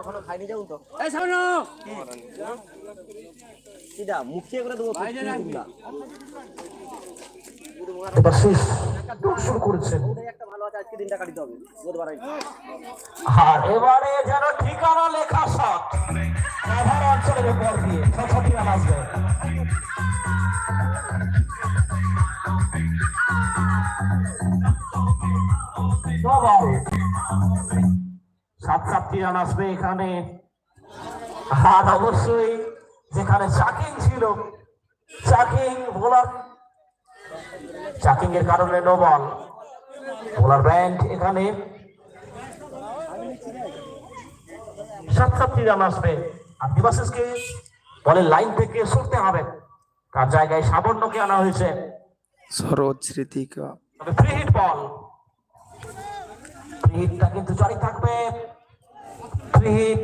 এখনও খাইনি যাব তো। এই সামনে সিধা মুখিয়ে করে দেবো এবার শেষ। শুরু করেছেন। ওটাই একটা ভালো আছে আজকে দিনটা কাটিতে হবে। বুধবার। আর এবারে যেন ঠিকানা লেখা শট অঞ্চলের উপর দিয়ে। ছটি আসবে। সাত সাতটি রান এখানে। আর অবশ্যই যেখানে চাকিং ছিল, চাকিং, বোলার। চাকিং এর কারণে নো বল। বোলার ব্যান্ড এখানে। সাত সাতটি রান আসবে আর দিবাসিসকে বলের লাইন থেকে সরতে হবে। তার জায়গায় সাবর্ণকে আনা হয়েছে। Saroj Smritika. Free hit ball. Free হিটটা কিন্তু জারি থাকবে। ফ্রি হিট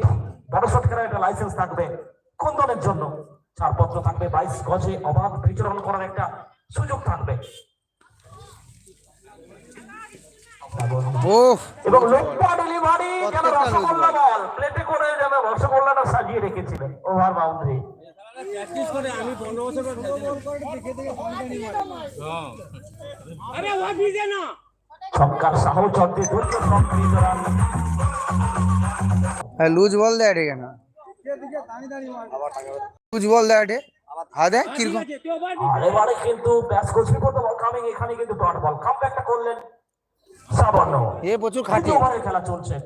বড় শট খেলার একটা লাইসেন্স থাকবে কোন দলের জন্য। ছাড়পত্র থাকবে বাইশ গজে অবাধ বিচরণ করার একটা সুযোগ থাকবে। এবং লোকটা ডেলিভারি প্রত্যেকটা রসগোল্লা বল প্লেটে করে যেন রসগোল্লাটা সাজিয়ে রেখেছিলেন। Over boundary. রান। হ্যাঁ লুজ বল দেয় এটা কেন? লুজ বল দেয় হ্যাঁ কীরকম? এবারে কিন্তু ব্যাস কোচ বিপদ বল কামিং এখানে কিন্তু ডট বল করলেন সাবর্ণ। এ প্রচুর খেলা চলছে।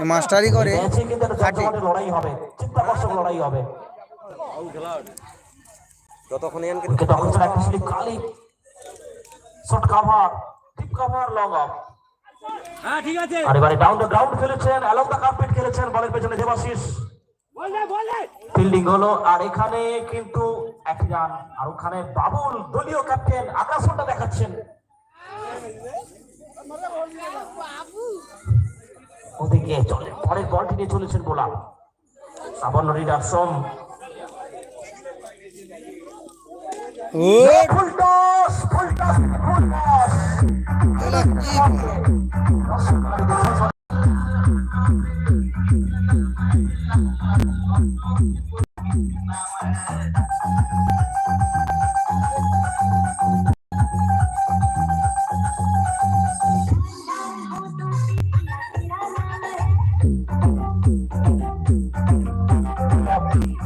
এ মাস্টারি করে। খাটে। লড়াই হবে। চিত্তাকর্ষক লড়াই হবে। যতক্ষণ খালি। Short cover deep cover long off হ্যাঁ ঠিক আছে। আর এবারে ডাউন দ্য গ্রাউন্ড খেলেছেন অ্যালং দ্য কার্পেট খেলেছেন বলের পেছনে দেবাশিস। ফিল্ডিং হলো আর এখানে কিন্তু একই রান। আর ওখানে বাবুল দলীয় ক্যাপ্টেন আগ্রাসনটা দেখাচ্ছেন। ওদিকে চলে পরের বলটি নিয়ে চলেছেন বোলার। Sabarna reader Som. ও full toss full toss full toss এলা কি বল?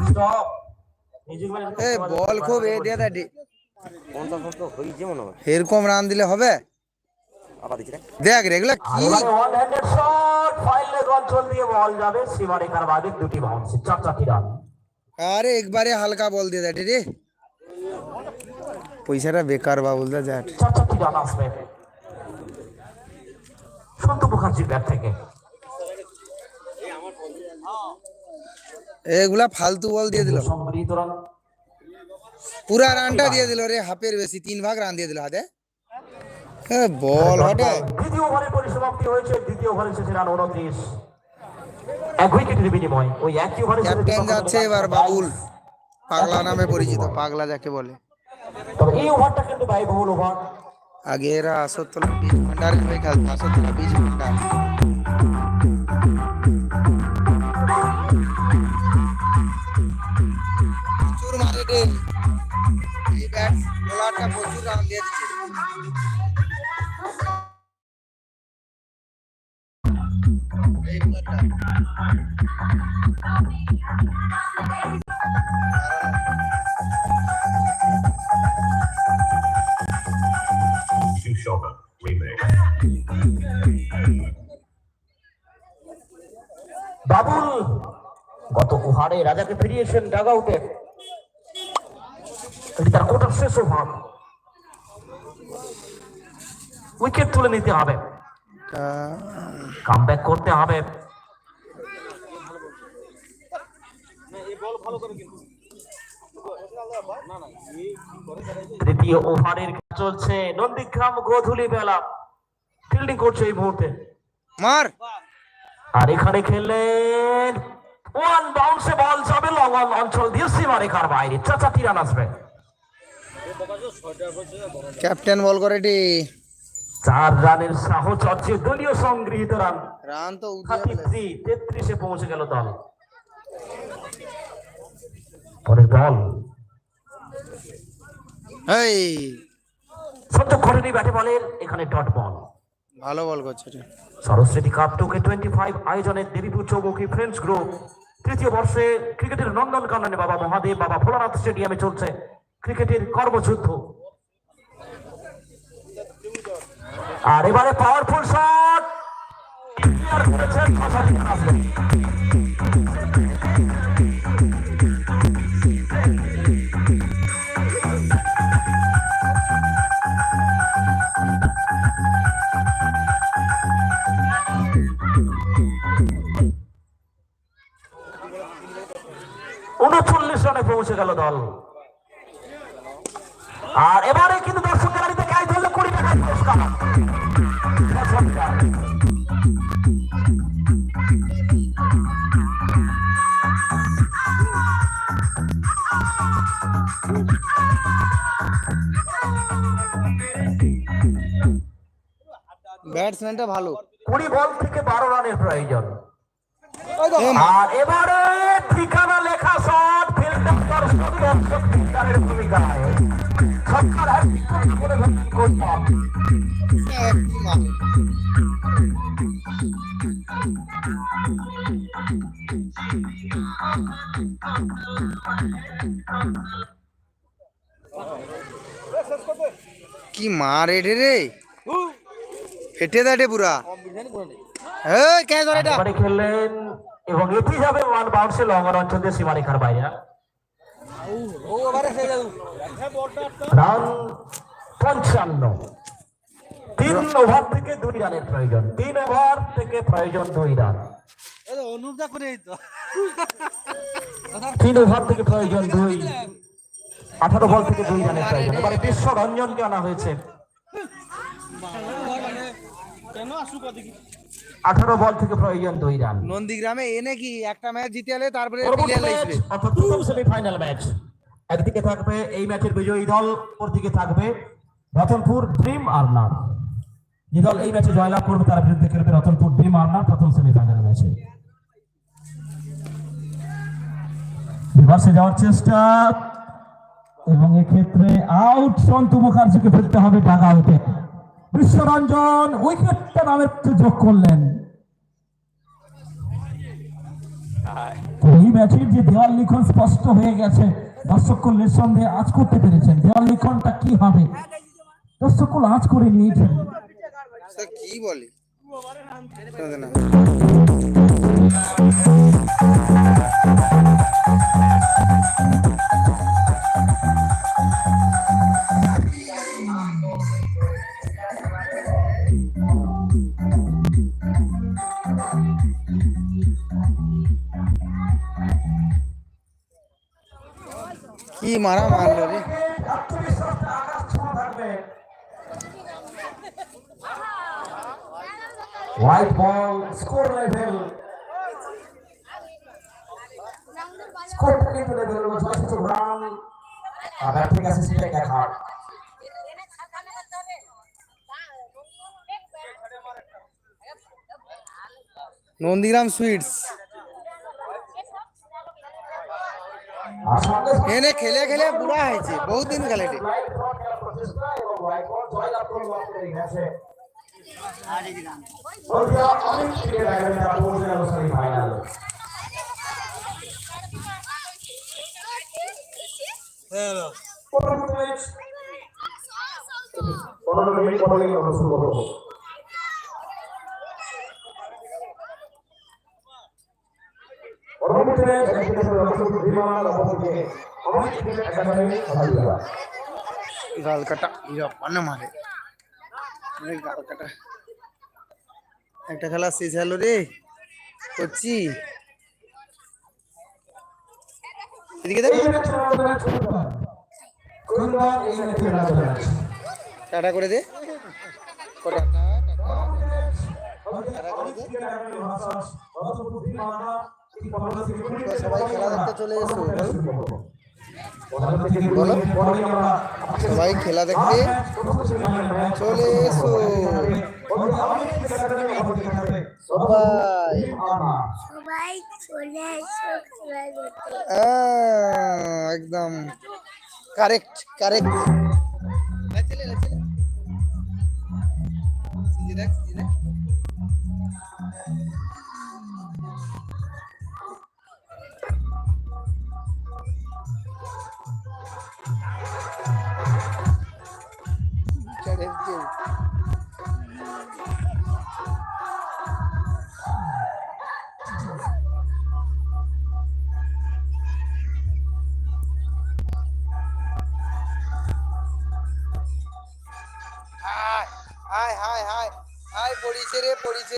স্টপ মিউজিক ম্যান এ বল খুব এ দিয়ে এরকম রান দিলে হবে? দেখ রেগুলা কি? আরে একবারে হালকা বল দিয়ে দেয় রে পয়সাটা বেকার বাবুল দা যাট সন্ত মুখার্জির ব্যাট থেকে। এগুলা ফালতু বল দিয়ে দিল। সম্মিলিত পুরা রানটা দিয়ে দিল রে হাফের বেশি তিন ভাগ রান দিয়ে দিল হাতে বল হটে দ্বিতীয় ওভারের পরিসমাপ্তি হয়েছে দ্বিতীয় ওভারে শেষে রান উনত্রিশ। এক উইকেটের বিনিময়। ওই একই ওভারে ক্যাপ্টেন যাচ্ছে এবার বাবুল। পাগলা নামে পরিচিত। পাগলা যাকে বলে। তবে এই ওভারটা কিন্তু ব্যয়বহুল ওভার। আগে এরা আসরতলা বীজ ভান্ডার হয়ে খেলতো। আসরতলা বীজ ভান্ডার। বাবুল গত ওভারে রাজাকে ফিরিয়েছেন ডাগ আউটে এটি তার কোটার শেষ ওভার উইকেট তুলে নিতে হবে। কাম করতে হবে। তৃতীয় ওভারের খেলা চলছে। নন্দীগ্রাম গোধূলি বেলা। ফিল্ডিং করছে এই মুহূর্তে। মার। আর এখানে খেললেন। ওয়ান বাউন্সে বল যাবে লং অন অঞ্চল দিয়ে সীমারেখার বাইরে। চাচাটি রান আসবে। ক্যাপ্টেন বল করে টি চার রানের সাহস হচ্ছে দলীয় সংগৃহীত রান। রান তো তেত্রিশে পৌঁছে গেল দল। পরের বল। এই সহ্য করেনি ব্যাটে বলের এখানে ডট বল। ভালো বল করছে সরস্বতী কাপ টুকে টোয়েন্টি ফাইভ আয়োজনের দেবীপুর চৌমুখী ফ্রেন্ডস গ্রুপ তৃতীয় বর্ষে ক্রিকেটের নন্দন কাননে বাবা মহাদেব বাবা ভোলানাথ স্টেডিয়ামে চলছে ক্রিকেটের কর্মযুদ্ধ। আর এবারে পাওয়ারফুল শট করেছেন উনচল্লিশ রানে পৌঁছে গেল দল। আর এবারে কিন্তু ধরলে কুড়ি পুরস্কার ব্যাটসম্যানটা ভালো। কুড়ি বল থেকে বারো রানের প্রয়োজন। আর এবারে ঠিকানা লেখা শট ফিল্ডার দর্শক দর্শক ফিল্ডারের ভূমিকায়। সরকার হ্যাট্রিক করে ভর্তি করতাম এক মা- কি মারে রে? রে ফেটে দাটে পুরা। এই কে ধরে এটা? খেললেন এবং এটি যাবে ওয়ান বাউন্সে লং অঞ্চল দিয়ে সীমারেখার বাইরে। রান পঞ্চান্ন। তিন ওভার থেকে দুই রানের প্রয়োজন। তিন ওভার থেকে প্রয়োজন দুই রান। তিন ওভার থেকে প্রয়োজন দুই। আঠারো বল থেকে দুই রানের প্রয়োজন। এবারে বিশ্ব রঞ্জনকে আনা হয়েছে। আঠারো বল থেকে প্রয়োজন দুই রান। নন্দীগ্রামে এনে কি একটা ম্যাচ জিতে এলে তারপরে অর্থাৎ সেমিফাইনাল ম্যাচ। একদিকে থাকবে এই ম্যাচের বিজয়ী দল দিকে থাকবে রতনপুর ড্রিম আর্নার যে দল এই ম্যাচে জয়লাভ করবে তার বিরুদ্ধে খেলবে রতনপুর ড্রিম আর্নার প্রথম সেমিফাইনাল ম্যাচে। রিভার্সে যাওয়ার চেষ্টা। এবং এক্ষেত্রে আউট সন্তু মুখার্জিকে ফেলতে হবে টাকা আউটে বিশ্বরঞ্জন উইকেটটা নামের যোগ করলেন। এই ম্যাচের যে দেওয়াল লিখন স্পষ্ট হয়ে গেছে দর্শককুল নিঃসন্দেহে আজ করতে পেরেছেন। দেওয়াল লিখনটা কি হবে? দর্শককুল আজ করে নিয়েছেন। কি বলে? না। কি মারা মারলো রে হোয়াইট বল স্কোর লেভেল স্কোরটা কিন্তু লেভেল হলো ছয় কিছু রান আর ব্যাটিং অ্যাসিস্ট্যান্ট এক হার নন্দীগ্রাম সুইটস এনে খেলে খেলে বুড়া হয়েছে বহুত দিন খেলে রে। লাইট বল খেলার প্রচেষ্টা এবং হোয়াইট বল জয়লাভ করল আপনাদের এই ম্যাচে বন্ধুরা, অনেক ক্রিকেট আয়োজনে তারা পৌঁছে গেল সেমিফাইনাল পরবর্তী ম্যাচ পনেরো মিনিট পরে আমরা শুরু বিমান অনেক ক্রিকেট একাডেমি গাল কাটা ইয়া পানে মারে গাল কাটা একটা খেলা শেষ হলো রে করছি এদিকে দেখ টাটা করে দে কটা সবাই খেলা দেখতে চলে এসো বলো সবাই খেলা দেখতে চলে এসো। সবাই। সবাই চলে এসো খেলা দেখতে। আহ, একদম। Correct correct পড়িছে